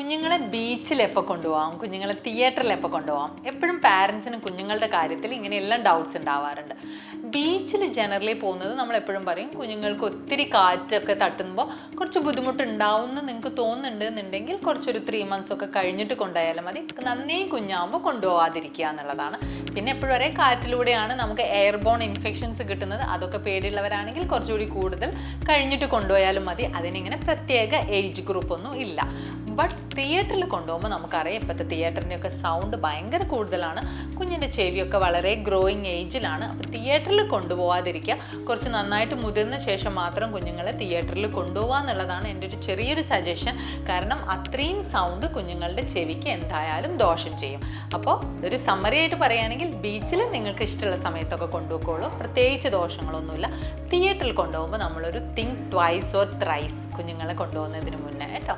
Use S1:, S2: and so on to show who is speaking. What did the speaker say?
S1: കുഞ്ഞുങ്ങളെ ബീച്ചിൽ എപ്പോൾ കൊണ്ടുപോകാം കുഞ്ഞുങ്ങളെ തിയേറ്ററിൽ എപ്പോൾ കൊണ്ടുപോകാം എപ്പോഴും പാരൻസിന് കുഞ്ഞുങ്ങളുടെ കാര്യത്തിൽ ഇങ്ങനെയെല്ലാം ഡൗട്ട്സ് ഉണ്ടാവാറുണ്ട്. ബീച്ചിൽ ജനറലി പോകുന്നത് നമ്മൾ എപ്പോഴും പറയും കുഞ്ഞുങ്ങൾക്ക് ഒത്തിരി കാറ്റൊക്കെ തട്ടുമ്പോൾ കുറച്ച് ബുദ്ധിമുട്ടുണ്ടാവും എന്ന് നിങ്ങൾക്ക് തോന്നുന്നുണ്ട് എന്നുണ്ടെങ്കിൽ കുറച്ചൊരു ത്രീ മന്ത്സ് ഒക്കെ കഴിഞ്ഞിട്ട് കൊണ്ടുപോയാലും മതി. നന്നേ കുഞ്ഞാകുമ്പോൾ കൊണ്ടുപോകാതിരിക്കുക എന്നുള്ളതാണ്. പിന്നെ എപ്പോഴും വരെ കാറ്റിലൂടെയാണ് നമുക്ക് എയർബോൺ ഇൻഫെക്ഷൻസ് കിട്ടുന്നത്. അതൊക്കെ പേടിയുള്ളവരാണെങ്കിൽ കുറച്ചുകൂടി കൂടുതൽ കഴിഞ്ഞിട്ട് കൊണ്ടുപോയാലും മതി. അതിനിങ്ങനെ പ്രത്യേക ഏജ് ഗ്രൂപ്പ് ഒന്നും ഇല്ല. ബട്ട് തിയേറ്ററിൽ കൊണ്ടുപോകുമ്പോൾ നമുക്കറിയാം ഇപ്പോഴത്തെ തിയേറ്ററിന്റെയൊക്കെ സൗണ്ട് ഭയങ്കര കൂടുതലാണ്. കുഞ്ഞിന്റെ ചെവിയൊക്കെ വളരെ ഗ്രോയിങ് ഏജിലാണ് അപ്പോൾ തിയേറ്ററിൽ കൊണ്ടുപോകാതിരിക്കുക കുറച്ച് നന്നായിട്ട് മുതിർന്ന ശേഷം മാത്രം കുഞ്ഞുങ്ങളെ തിയേറ്ററിൽ കൊണ്ടുപോകുക എന്നുള്ളതാണ് എന്റെ ഒരു ചെറിയൊരു സജഷൻ കാരണം അത്രയും സൗണ്ട് കുഞ്ഞുങ്ങളുടെ ചെവിക്ക് എന്തായാലും ദോഷം ചെയ്യും. അപ്പോൾ ഒരു സമ്മറി ആയിട്ട് പറയുകയാണെങ്കിൽ ബീച്ചിൽ നിങ്ങൾക്ക് ഇഷ്ടമുള്ള സമയത്തൊക്കെ കൊണ്ടുപോയിക്കോളൂ. പ്രത്യേകിച്ച് ദോഷങ്ങളൊന്നുമില്ല. തിയേറ്ററിൽ കൊണ്ടുപോകുമ്പോൾ നമ്മളൊരു തിങ്ക് ട്വൈസ് ഓർ ത്രൈസ് കുഞ്ഞുങ്ങളെ കൊണ്ടുപോകുന്നതിന് മുന്നേ കേട്ടോ.